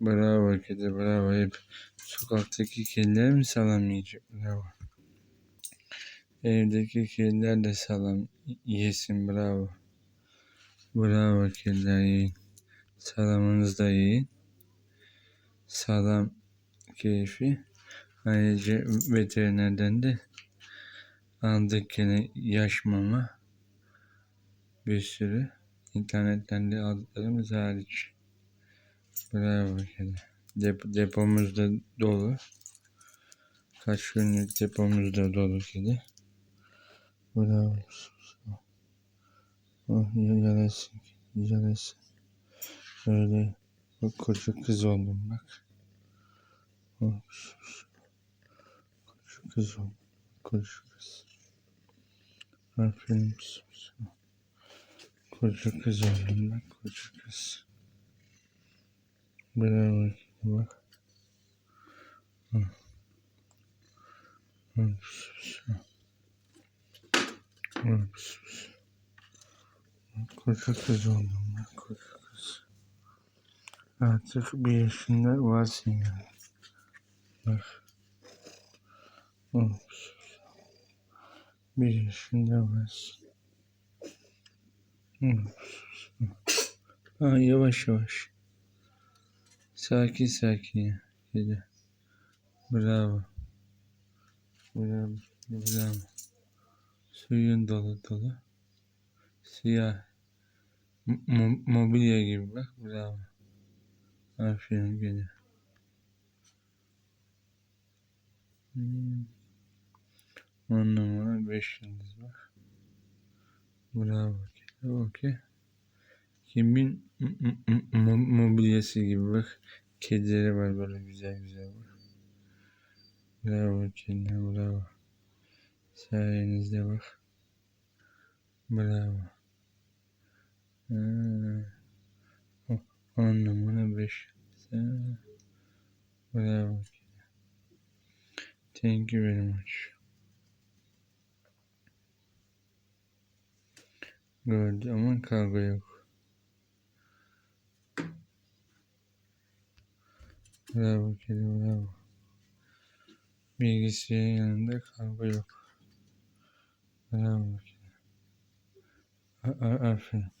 Bravo kedi bravo. Hep sokaktaki kediler mi salam yiyecek? Bravo. Evdeki kediler de salam yesin bravo. Bravo kediler yiyin. Salamınızı da yiyin. Salam keyfi. Ayrıca veterinerden de aldık yine yaş mama. Bir sürü. internetten de aldıklarımız hariç. Bravo kedi. Dep depomuz da dolu. Kaç günlük depomuz da dolu kedi. Bravo. Oh yarasın. Yarasın. Öyle bak koca kız oldum bak. Oh, koca kız oldum. Koca kız. Aferin. Koca kız oldum bak koca kız. Bravo bak. Oh. Oh, oh, Koca kız oldum ben koca kız. Artık bir yaşında varsın yani. Bak. Oh. Bir yaşında varsın. Oh. Ha, yavaş yavaş. Sakin sakin ya. Kedi. Bravo. Bravo. Bravo. Suyun dolu dolu. Siyah. M mobilya gibi bak. Bravo. Aferin gene. Hmm. On numara beş yıldız bak. Bravo. Okey. Kimin mobilyası gibi bak. Kedileri var böyle güzel güzel bak. Bravo kediler bravo. Sayenizde bak. Bravo. Ha. Oh, on numara beş. Bravo. Thank you very much. Gördü ama kavga yok. Bravo kedi bravo. Bilgisayarın yanında kavga yok. Bravo kedi. Aferin.